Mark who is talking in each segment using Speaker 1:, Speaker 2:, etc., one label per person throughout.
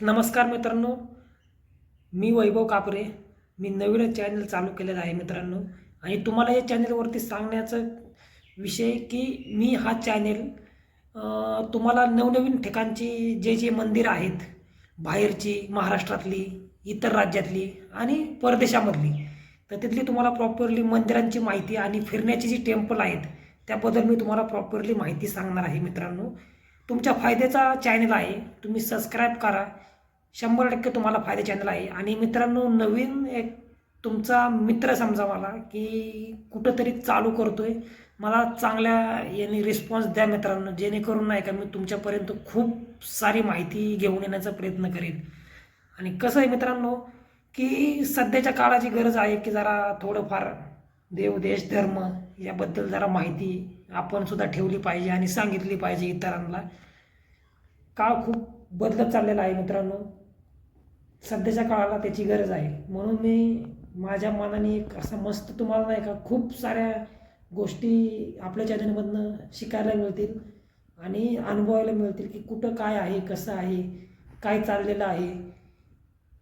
Speaker 1: नमस्कार मित्रांनो. मी वैभव कापरे. मी नवीन चॅनल चालू केलेलं आहे मित्रांनो. आणि तुम्हाला या चॅनलवरती सांगण्याचं विषय की मी हा चॅनेल तुम्हाला नवनवीन ठिकाणची जे जे मंदिरं आहेत बाहेरची महाराष्ट्रातली इतर राज्यातली आणि परदेशामधली तर तिथली तुम्हाला प्रॉपरली मंदिरांची माहिती आणि फिरण्याची जी टेम्पल आहेत त्याबद्दल मी तुम्हाला प्रॉपरली माहिती सांगणार आहे मित्रांनो. तुमच्या फायद्याचा चॅनल आहे. तुम्ही सबस्क्राईब करा. शंभर टक्के तुम्हाला फायदा चॅनल आहे. आणि मित्रांनो नवीन एक तुमचा मित्र समजा मला की कुठंतरी चालू करतो आहे मला चांगल्या याने रिस्पॉन्स द्या मित्रांनो. जेणेकरून नाही का मी तुमच्यापर्यंत खूप सारी माहिती घेऊन येण्याचा प्रयत्न करेन. आणि कसं आहे मित्रांनो की सध्याच्या काळाची गरज आहे की जरा थोडंफार देव देश धर्म याबद्दल जरा माहिती आपण सुद्धा ठेवली पाहिजे आणि सांगितली पाहिजे इतरांना. काळ खूप बदलत चाललेला आहे मित्रांनो. सध्याच्या काळाला त्याची गरज आहे. म्हणून मी माझ्या मनाने एक असं मस्त तुम्हाला नाही का खूप साऱ्या गोष्टी आपल्या चॅनलमधनं शिकायला मिळतील आणि अनुभवायला मिळतील की कुठं काय आहे कसं आहे काय चाललेलं आहे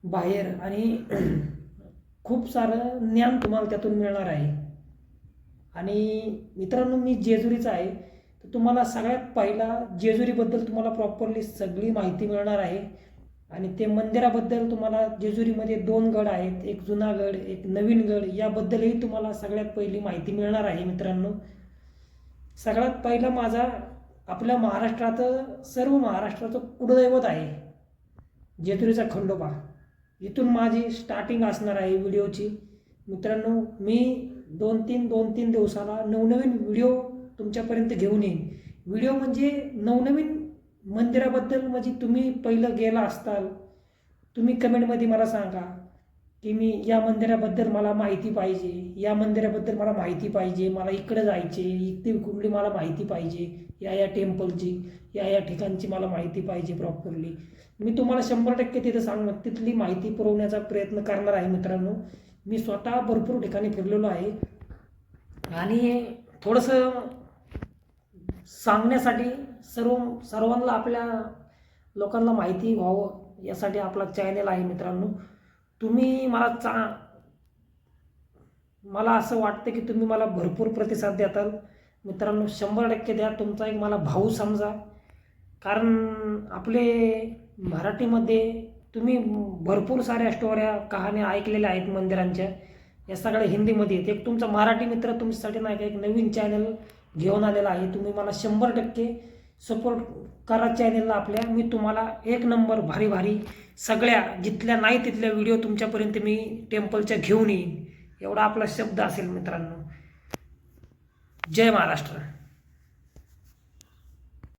Speaker 1: बाहेर. आणि खूप सारं ज्ञान तुम्हाला त्यातून मिळणार आहे. आणि मित्रांनो मी जेजुरीचा आहे. तर तुम्हाला सगळ्यात पहिला जेजुरीबद्दल तुम्हाला प्रॉपरली सगळी माहिती मिळणार आहे. आणि ते मंदिराबद्दल तुम्हाला जेजुरीमध्ये दोन गड आहेत. एक जुना गड एक नवीन गड. याबद्दलही तुम्हाला सगळ्यात पहिली माहिती मिळणार आहे मित्रांनो. सगळ्यात पहिला माझा आपल्या महाराष्ट्राचं सर्व महाराष्ट्राचं कुलदैवत आहे जेजुरीचा खंडोबा. इथून माझी स्टार्टिंग असणार आहे व्हिडिओची. मित्रांनो मी दोन तीन दोन तीन दिवसाला नवनवीन व्हिडिओ तुमच्यापर्यंत घेऊन येईन. व्हिडिओ म्हणजे नवनवीन मंदिराबद्दल म्हणजे तुम्ही पहिलं गेला असताल तुम्ही कमेंटमध्ये मला सांगा की मी या मंदिराबद्दल मला माहिती पाहिजे या मंदिराबद्दल मला माहिती पाहिजे मला इकडे जायचे इथे कुठली मला माहिती पाहिजे या या टेम्पलची या या ठिकाणची मला माहिती पाहिजे प्रॉपरली. मी तुम्हाला शंभर टक्के तिथं सांग तिथली माहिती पुरवण्याचा प्रयत्न करणार आहे मित्रांनो. मी स्वतः भरपूर ठिकाणी फिरलेलो आहे. आणि थोडंसं सांगण्यासाठी सर्व सर्वांना आपल्या लोकांना माहिती व्हावं यासाठी आपला चॅनेल आहे मित्रांनो. तुम्ही मला चा मला असं वाटतं की तुम्ही मला भरपूर प्रतिसाद देताल. मित्रांनो शंभर टक्के द्या. तुमचा एक मला भाऊ समजा. कारण आपले मराठीमध्ये तुम्ही भरपूर साऱ्या स्टोऱ्या कहाण्या ऐकलेल्या आहेत मंदिरांच्या. या सगळ्या हिंदीमध्ये आहेत. एक तुमचा मराठी मित्र तुमच्यासाठी नाही का एक नवीन चॅनल घेऊन आलेला आहे. तुम्ही मला शंभर टक्के सपोर्ट करा चॅनलला आपल्या. मी तुम्हाला एक नंबर भारी भारी सगळ्या जिथल्या नाही तिथल्या व्हिडिओ तुमच्यापर्यंत मी टेम्पलच्या घेऊन येईन. एवढा आपला शब्द असेल मित्रांनो. जय महाराष्ट्र.